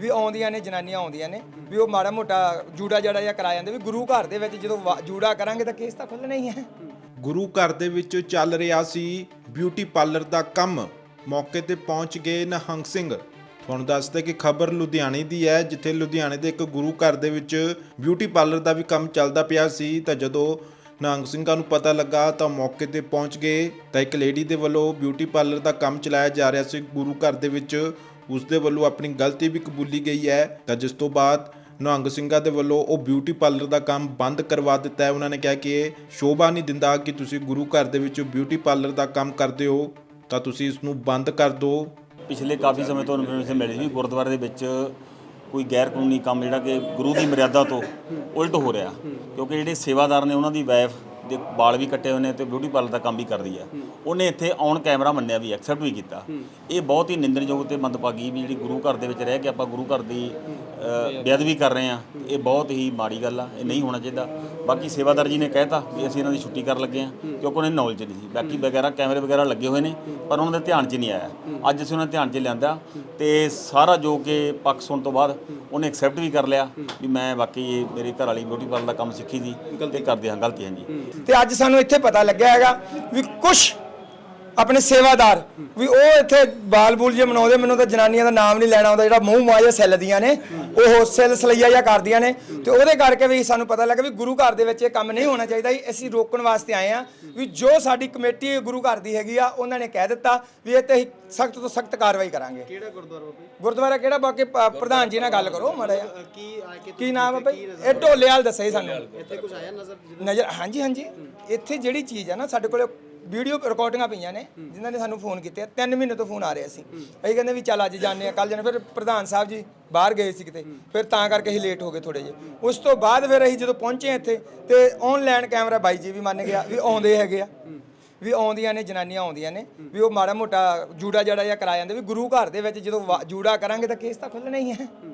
ਵੀ ਆਉਂਦੀਆਂ ਨੇ, ਜਨਾਨੀਆਂ ਆਉਂਦੀਆਂ ਨੇ, ਵੀ ਉਹ ਮਾੜਾ ਮੋਟਾ ਜੂੜਾ ਜੜਾ ਜਿਹਾ ਕਰਾ ਜਾਂਦੇ, ਵੀ ਗੁਰੂ ਘਰ ਦੇ ਵਿੱਚ ਜਦੋਂ ਵਾ- ਜੂੜਾ ਕਰਾਂਗੇ ਤਾਂ ਕੇਸ ਤਾਂ ਖੁੱਲਣਾ ਹੀ ਹੈ। ਗੁਰੂ ਘਰ ਦੇ ਵਿੱਚ ਚੱਲ ਰਿਹਾ ਸੀ ਬਿਊਟੀ ਪਾਰਲਰ ਦਾ ਕੰਮ। ਮੌਕੇ ਤੇ ਪਹੁੰਚ ਗਏ ਨਿਹੰਗ ਸਿੰਘ। ਤੁਹਾਨੂੰ ਦੱਸਦੇ ਕਿ ਖਬਰ ਲੁਧਿਆਣੇ ਦੀ ਹੈ, ਜਿੱਥੇ ਲੁਧਿਆਣੇ ਦੇ ਇੱਕ ਗੁਰੂ ਘਰ ਦੇ ਵਿੱਚ ਬਿਊਟੀ ਪਾਰਲਰ ਦਾ ਵੀ ਕੰਮ ਚੱਲਦਾ ਪਿਆ ਸੀ। ਤਾਂ ਜਦੋਂ ਨਿਹੰਗ ਸਿੰਘਾਂ ਨੂੰ ਪਤਾ ਲੱਗਾ ਤਾਂ ਮੌਕੇ ਤੇ ਪਹੁੰਚ ਗਏ। ਤਾਂ ਇੱਕ ਲੇਡੀ ਦੇ ਵੱਲੋਂ ਬਿਊਟੀ ਪਾਰਲਰ ਦਾ ਕੰਮ ਚਲਾਇਆ ਜਾ ਰਿਹਾ ਸੀ। ਗੁਰੂ ਘਰ ਦੇ ਵਿੱਚ ਉਸ ਦੇ ਵੱਲੋਂ ਆਪਣੀ ਗਲਤੀ ਵੀ ਕਬੂਲੀ ਗਈ ਹੈ। ਤਾਂ ਜਿਸ ਤੋਂ ਬਾਅਦ ਨਿਹੰਗ ਸਿੰਘਾਂ ਦੇ ਵੱਲੋਂ ਉਹ ਬਿਊਟੀ ਪਾਰਲਰ ਦਾ ਕੰਮ ਬੰਦ ਕਰਵਾ ਦਿੱਤਾ ਹੈ। ਉਹਨਾਂ ਨੇ ਕਿਹਾ ਕਿ ਇਹ ਸ਼ੋਭਾ ਨਹੀਂ ਦਿੰਦਾ ਕਿ ਤੁਸੀਂ ਗੁਰੂ ਘਰ ਦੇ ਵਿੱਚ ਬਿਊਟੀ ਪਾਰਲਰ ਦਾ ਕੰਮ ਕਰਦੇ ਹੋ। ਤਾਂ ਤੁਸੀਂ ਇਸ ਨੂੰ ਬੰਦ ਕਰ ਦਿਓ। ਪਿਛਲੇ ਕਾਫੀ ਸਮੇਂ ਤੋਂ ਇਨਫੋਰਮੇਸ਼ਨ ਮਿਲੀ ਸੀ। ਗੁਰਦੁਆਰੇ ਦੇ ਵਿੱਚ ਕੋਈ ਗੈਰ ਕਾਨੂੰਨੀ ਕੰਮ ਜਿਹੜਾ ਕਿ ਗੁਰੂ ਦੀ ਮਰਿਆਦਾ ਤੋਂ ਉਲਟ ਹੋ ਰਿਹਾ। ਕਿਉਂਕਿ ਜਿਹੜੇ ਸੇਵਾਦਾਰ ਨੇ ਉਹਨਾਂ ਦੀ ਵਾਈਫ ਦੇ ਵਾਲ ਵੀ ਕੱਟੇ ਹੋਏ ਨੇ ਤੇ ਬਿਊਟੀ ਪਾਰਲਰ ਦਾ ਕੰਮ ਵੀ ਕਰਦੀ ਹੈ। ਉਹਨੇ ਇੱਥੇ ਔਨ ਕੈਮਰਾ ਮੰਨਿਆ ਵੀ ਐਕਸੈਪਟ ਵੀ ਕੀਤਾ। ਇਹ ਬਹੁਤ ਹੀ ਨਿੰਦਣਯੋਗ ਤੇ ਮੰਦਭਾਗੀ ਵੀ ਜਿਹੜੀ ਗੁਰੂ ਘਰ ਦੇ ਵਿੱਚ ਰਹਿ ਕੇ ਆਪਾਂ ਗੁਰੂ ਘਰ ਦੀ ਬੇਅਦਬੀ ਕਰ ਰਹੇ ਆ ਇਹ ਬਹੁਤ ਹੀ ਮਾੜੀ ਗੱਲ ਆ ਇਹ ਨਹੀਂ ਹੋਣਾ ਚਾਹੀਦਾ। ਬਾਕੀ ਸੇਵਾਦਾਰ ਜੀ ਨੇ ਕਹਿਤਾ ਵੀ ਅਸੀਂ ਇਹਨਾਂ ਦੀ ਛੁੱਟੀ ਕਰਨ ਲੱਗੇ ਆ ਕਿਉਂਕਿ ਉਹਨਾਂ ਨੂੰ ਨੌਲੇਜ ਨਹੀਂ ਸੀ। ਬਾਕੀ ਵਗੈਰਾ ਕੈਮਰੇ ਵਗੈਰਾ ਲੱਗੇ ਹੋਏ ਨੇ ਪਰ ਉਹਨਾਂ ਦੇ ਧਿਆਨ 'ਚ ਨਹੀਂ ਆਇਆ। ਅੱਜ ਅਸੀਂ ਉਹਨਾਂ ਦੇ ਧਿਆਨ 'ਚ ਲਿਆਂਦਾ ਤੇ ਸਾਰਾ ਜੋ ਕਿ ਪੱਖ ਸੁਣ ਤੋਂ ਬਾਅਦ ਉਹਨੇ ਐਕਸੈਪਟ ਵੀ ਕਰ ਲਿਆ ਵੀ ਮੈਂ ਵਾਕਈ ਇਹ ਮੇਰੇ ਘਰ ਵਾਲੀ ਬਿਊਟੀ ਪਾਰਲਰ ਦਾ ਕੰਮ ਸਿੱਖੀ ਸੀ ਤੇ ਕਰਦੇ ਹਾਂ ਗਲਤੀ ਹਾਂ ਜੀ ਤੇ ਅੱਜ ਸਾਨੂੰ ਇੱਥੇ ਪਤਾ ਲੱਗਿਆ ਹੈਗਾ ਵੀ ਕੁਝ ਆਪਣੇ ਸੇਵਾਦਾਰ। ਵੀ ਉਹ ਇੱਥੇ ਬਾਲ ਬੂਲ ਜੇ ਮਨਾਉਂਦੇ ਮੈਨੂੰ ਤਾਂ ਜਨਾਨੀਆਂ ਦਾ ਨਾਮ ਨਹੀਂ ਲੈਣਾ ਆਉਂਦਾ ਜਿਹੜਾ ਮੂੰਹ ਮਾਇਆ ਸੈੱਲਦੀਆਂ ਨੇ ਉਹ ਸੈੱਲ ਸਲਈਆ ਜਾਂ ਕਰਦੀਆਂ ਨੇ। ਤੇ ਉਹਦੇ ਕਰਕੇ ਵੀ ਸਾਨੂੰ ਪਤਾ ਲੱਗਾ ਵੀ ਗੁਰੂ ਘਰ ਦੇ ਵਿੱਚ ਇਹ ਕੰਮ ਨਹੀਂ ਹੋਣਾ ਚਾਹੀਦਾ ਅਸੀਂ ਰੋਕਣ ਵਾਸਤੇ ਆਏ ਆ ਵੀ ਜੋ ਸਾਡੀ ਕਮੇਟੀ ਗੁਰੂ ਘਰ ਦੀ ਹੈਗੀ ਆ ਉਹਨਾਂ ਨੇ ਕਹਿ ਦਿੱਤਾ ਵੀ ਇਹ ਤੇ ਸਖਤ ਤੋਂ ਸਖਤ ਕਾਰਵਾਈ ਕਰਾਂਗੇ। ਕਿਹੜਾ ਗੁਰਦੁਆਰਾ ਬਾਬੇ ਗੁਰਦੁਆਰਾ ਕਿਹੜਾ ਬਾਕੀ ਪ੍ਰਧਾਨ ਜੀ ਨਾਲ ਗੱਲ ਕਰੋ ਮਾੜਾ ਕੀ ਆ ਕੇ ਨਾਮ ਹੈ ਭਾਈ ਇਹ ਢੋਲੇ ਵਾਲ ਦੱਸੇ ਸਾਨੂੰ। ਇੱਥੇ ਕੁਝ ਆਇਆ ਨਜ਼ਰ? ਨਜ਼ਰ ਹਾਂਜੀ ਹਾਂਜੀ। ਇੱਥੇ ਜਿਹੜੀ ਚੀਜ਼ ਹੈ ਨਾ ਸਾਡੇ ਕੋਲ ਵੀਡੀਓ ਰਿਕਾਰਡਿੰਗਾਂ ਪਈਆਂ ਨੇ ਜਿਨ੍ਹਾਂ ਨੇ ਸਾਨੂੰ ਫੋਨ ਕੀਤੇ ਆ। ਤਿੰਨ ਮਹੀਨੇ ਤੋਂ ਫੋਨ ਆ ਰਿਹਾ ਸੀ। ਅਸੀਂ ਕਹਿੰਦੇ ਵੀ ਚੱਲ ਅੱਜ ਜਾਂਦੇ ਆ ਕੱਲ ਜਾਂਦੇ ਫਿਰ ਪ੍ਰਧਾਨ ਸਾਹਿਬ ਜੀ ਬਾਹਰ ਗਏ ਸੀ ਕਿਤੇ। ਫਿਰ ਤਾਂ ਕਰਕੇ ਅਸੀਂ ਲੇਟ ਹੋ ਗਏ ਥੋੜੇ ਜਿਹੇ। ਉਸ ਤੋਂ ਬਾਅਦ ਫਿਰ ਅਸੀਂ ਜਦੋਂ ਪਹੁੰਚੇ ਇੱਥੇ ਤੇ ਆਨਲਾਈਨ ਕੈਮਰਾ ਬਾਈ ਜੀ ਵੀ ਮੰਨ ਗਿਆ ਵੀ ਆਉਂਦੇ ਹੈਗੇ ਆ। ਵੀ ਆਉਂਦੀਆਂ ਨੇ ਜਨਾਨੀਆਂ ਆਉਂਦੀਆਂ ਨੇ। ਵੀ ਉਹ ਮਾੜਾ ਮੋਟਾ ਜੂੜਾ ਜੜਾ ਜਿਹਾ ਕਰਾ ਜਾਂਦੇ। ਵੀ ਗੁਰੂ ਘਰ ਦੇ ਵਿੱਚ ਜਦੋਂ ਵਾ- ਜੂੜਾ ਕਰਾਂਗੇ ਤਾਂ ਕੇਸ ਤਾਂ ਖੁੱਲਣਾ ਹੀ। ਹੈ।